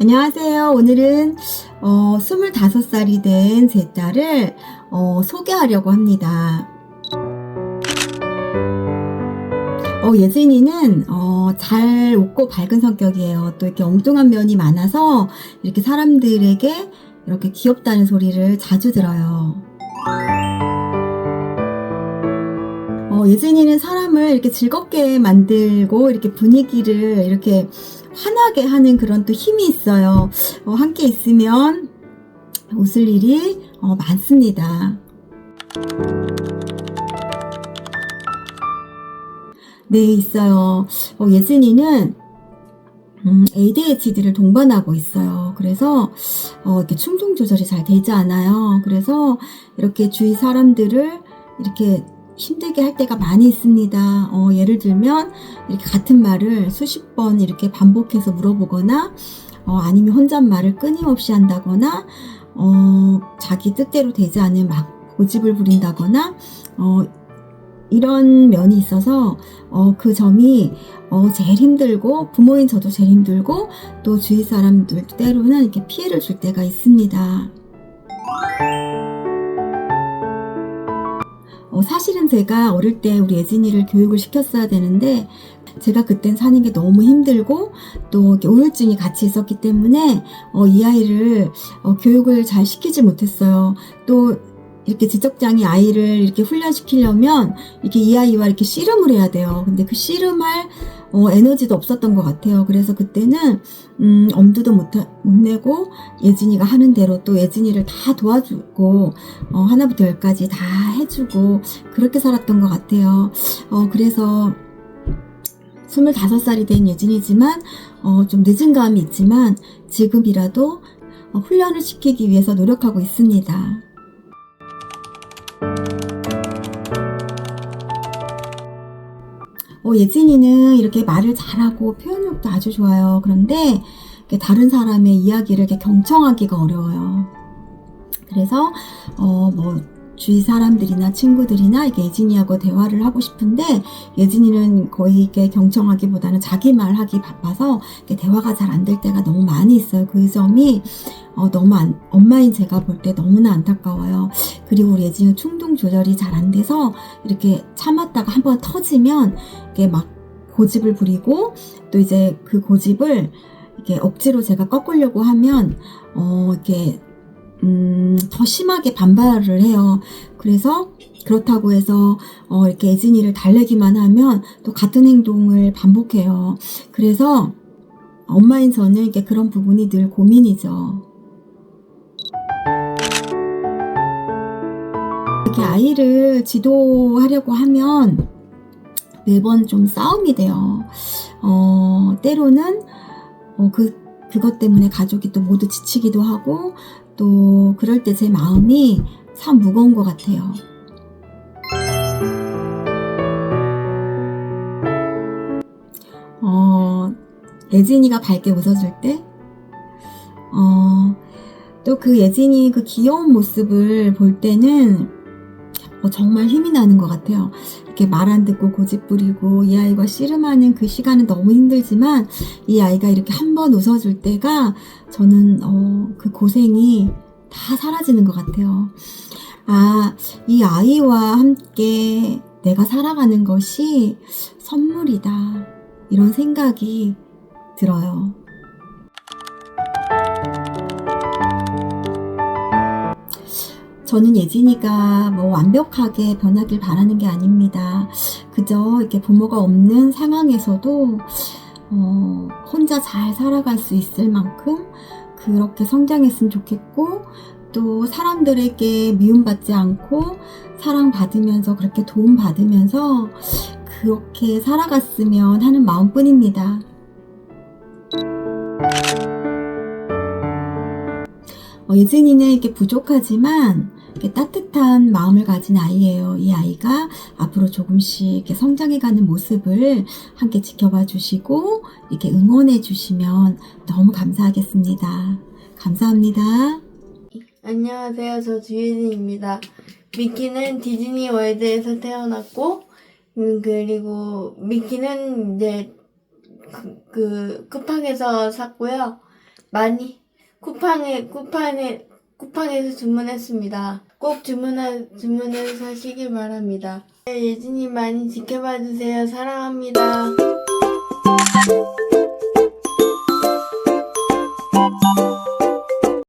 안녕하세요. 오늘은 어, 25살이 된 제 딸을 어, 소개하려고 합니다. 어, 예진이는 어, 잘 웃고 밝은 성격이에요. 또 이렇게 엉뚱한 면이 많아서 이렇게 사람들에게 이렇게 귀엽다는 소리를 자주 들어요. 어, 예진이는 사람을 이렇게 즐겁게 만들고 이렇게 분위기를 이렇게 환하게 하는 그런 또 힘이 있어요. 어, 함께 있으면 웃을 일이 어, 많습니다. 네, 있어요. 어, 예진이는 음, ADHD를 동반하고 있어요. 그래서 어, 이렇게 충동 조절이 잘 되지 않아요. 그래서 이렇게 주위 사람들을 이렇게 힘들게 할 때가 많이 있습니다. 어, 예를 들면 이렇게 같은 말을 수십 번 이렇게 반복해서 물어보거나 어, 아니면 혼잣말을 끊임없이 한다거나 어, 자기 뜻대로 되지 않은 막 고집을 부린다거나 어, 이런 면이 있어서 어, 그 점이 어, 제일 힘들고 부모인 저도 제일 힘들고 또 주위 사람들 때로는 이렇게 피해를 줄 때가 있습니다. 어, 사실은 제가 어릴 때 우리 예진이를 교육을 시켰어야 되는데 제가 그땐 사는 게 너무 힘들고 또 우울증이 같이 있었기 때문에 어, 이 아이를 어, 교육을 잘 시키지 못했어요. 또 이렇게 지적장애 아이를 이렇게 훈련시키려면 이렇게 이 아이와 이렇게 씨름을 해야 돼요. 근데 그 씨름할 어, 에너지도 없었던 것 같아요. 그래서 그때는 음, 엄두도 못, 하- 못 내고 예진이가 하는 대로 또 예진이를 다 도와주고 어, 하나부터 열까지 다 해주고 그렇게 살았던 것 같아요. 어, 그래서 25살이 된 예진이지만 어, 좀 늦은 감이 있지만 지금이라도 어, 훈련을 시키기 위해서 노력하고 있습니다. 어, 예진이는 이렇게 말을 잘하고 표현력도 아주 좋아요. 그런데 다른 사람의 이야기를 이렇게 경청하기가 어려워요. 그래서 어, 뭐 주위 사람들이나 친구들이나 이게 예진이하고 대화를 하고 싶은데 예진이는 거의 이렇게 경청하기보다는 자기 말하기 바빠서 대화가 잘 안 될 때가 너무 많이 있어요. 그 점이 어, 너무 안, 엄마인 제가 볼 때 너무나 안타까워요. 그리고 우리 예진이 충동 조절이 잘 안 돼서 이렇게 참았다가 한번 터지면 이게 막 고집을 부리고 또 이제 그 고집을 이렇게 억지로 제가 꺾으려고 하면 어 이렇게 음, 더 심하게 반발을 해요. 그래서 그렇다고 해서 어, 이렇게 예진이를 달래기만 하면 또 같은 행동을 반복해요. 그래서 엄마인 저는 이게 그런 부분이 늘 고민이죠. 이렇게 아이를 지도하려고 하면 매번 좀 싸움이 돼요. 어, 때로는 어, 그 그것 때문에 가족이 또 모두 지치기도 하고 또 그럴 때 제 마음이 참 무거운 것 같아요. 어, 예진이가 밝게 웃어줄 때, 어, 또 그 예진이 그 귀여운 모습을 볼 때는 어, 정말 힘이 나는 것 같아요. 이렇게 말 안 듣고 고집 부리고 이 아이가 씨름하는 그 시간은 너무 힘들지만 이 아이가 이렇게 한번 웃어줄 때가 저는 어, 그 고생이 다 사라지는 것 같아요. 아, 이 아이와 함께 내가 살아가는 것이 선물이다. 이런 생각이 들어요. 저는 예진이가 뭐 완벽하게 변하길 바라는 게 아닙니다. 그저 이렇게 부모가 없는 상황에서도 어, 혼자 잘 살아갈 수 있을 만큼 그렇게 성장했으면 좋겠고 또 사람들에게 미움받지 않고 사랑받으면서 그렇게 도움받으면서 그렇게 살아갔으면 하는 마음뿐입니다. 어, 예진이는 이렇게 부족하지만 따뜻한 마음을 가진 아이예요. 이 아이가 앞으로 조금씩 성장해가는 모습을 함께 지켜봐 주시고 이렇게 응원해 주시면 너무 감사하겠습니다. 감사합니다. 안녕하세요. 저 주예진입니다. 미키는 디즈니 월드에서 태어났고, 음, 그리고 미키는 이제 그, 그 쿠팡에서 샀고요. 많이 쿠팡에 쿠팡에 쿠팡에서 주문했습니다. 꼭 주문하 주문을 사시길 바랍니다. 네, 예진이 많이 지켜봐 주세요. 사랑합니다.